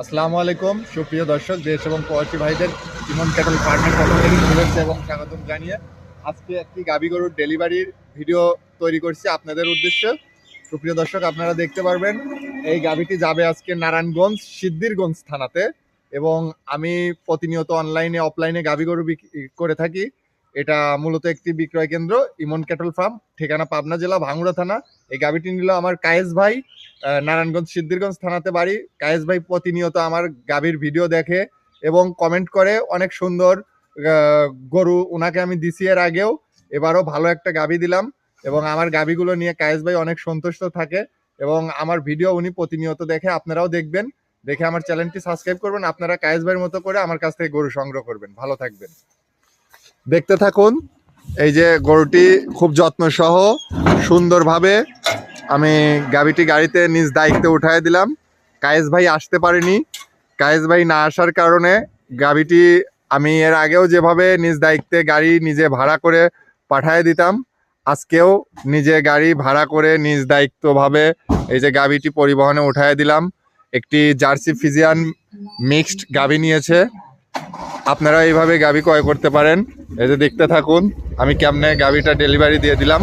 আসসালামু আলাইকুম, সুপ্রিয় দর্শক, দেশ এবং প্রবাসী ভাইদের ইমন ক্যাটল ফার্মের পক্ষ থেকে শুভেচ্ছা এবং স্বাগতম জানিয়ে আজকে একটি গাবি গরুর ডেলিভারির ভিডিও তৈরি করছি আপনাদের উদ্দেশ্যে। সুপ্রিয় দর্শক, আপনারা দেখতে পারবেন, এই গাবিটি যাবে আজকে নারায়ণগঞ্জ, সিদ্ধিরগঞ্জ থানাতে এবং আমি প্রতিনিয়ত অনলাইনে অফলাইনে গাবি গরু বিক্রি করে থাকি। এটা মূলত একটি বিক্রয় কেন্দ্র, ইমন ক্যাটল ফার্ম, ঠিকানা পাবনা জেলা, ভাঙ্গুড়া থানা। এই গাবিটি নিল আমার কায়েস ভাই নারায়ণগঞ্জ সিদ্ধিরগঞ্জ থানাতে বাড়ি। কায়েস ভাই প্রতিনিয়ত আমার গাভীর ভিডিও দেখে এবং কমেন্ট করে, অনেক সুন্দর গরু ওনাকে আমি দিছি এর আগেও, এবারও ভালো একটা গাভী দিলাম এবং আমার গাভীগুলো নিয়ে কায়েস ভাই অনেক সন্তুষ্ট থাকে এবং আমার ভিডিও উনি প্রতিনিয়ত দেখে, আপনারাও দেখবেন। দেখে আমার চ্যানেলটি সাবস্ক্রাইব করবেন, আপনারা কায়েস ভাইয়ের মতো করে আমার কাছ থেকে গরু সংগ্রহ করবেন। ভালো থাকবেন। দেখতে থাকুন। এই যে গরুটি খুব যত্ন সহ সুন্দরভাবে আমি গাবিটি গাড়িতে নিজ দায়িত্বে উঠায় দিলাম। কায়েস ভাই আসতে পারেনি। কায়েস ভাই না আসার কারণে গাবিটি আমি এর আগেও যেভাবে নিজ দায়িত্বে গাড়ি নিজে ভাড়া করে পাঠায় দিতাম, আজকেও নিজে গাড়ি ভাড়া করে নিজ দায়িত্বভাবে এই যে গাবিটি পরিবহনে উঠায় দিলাম। একটি জার্সি ফিজিয়ান মিক্সড গাবি নিয়েছে। আপনারা এইভাবে গাবি ক্রয় করতে পারেন। এই যে দেখতে থাকুন আমি কেমনে গাড়িটা ডেলিভারি দিয়ে দিলাম।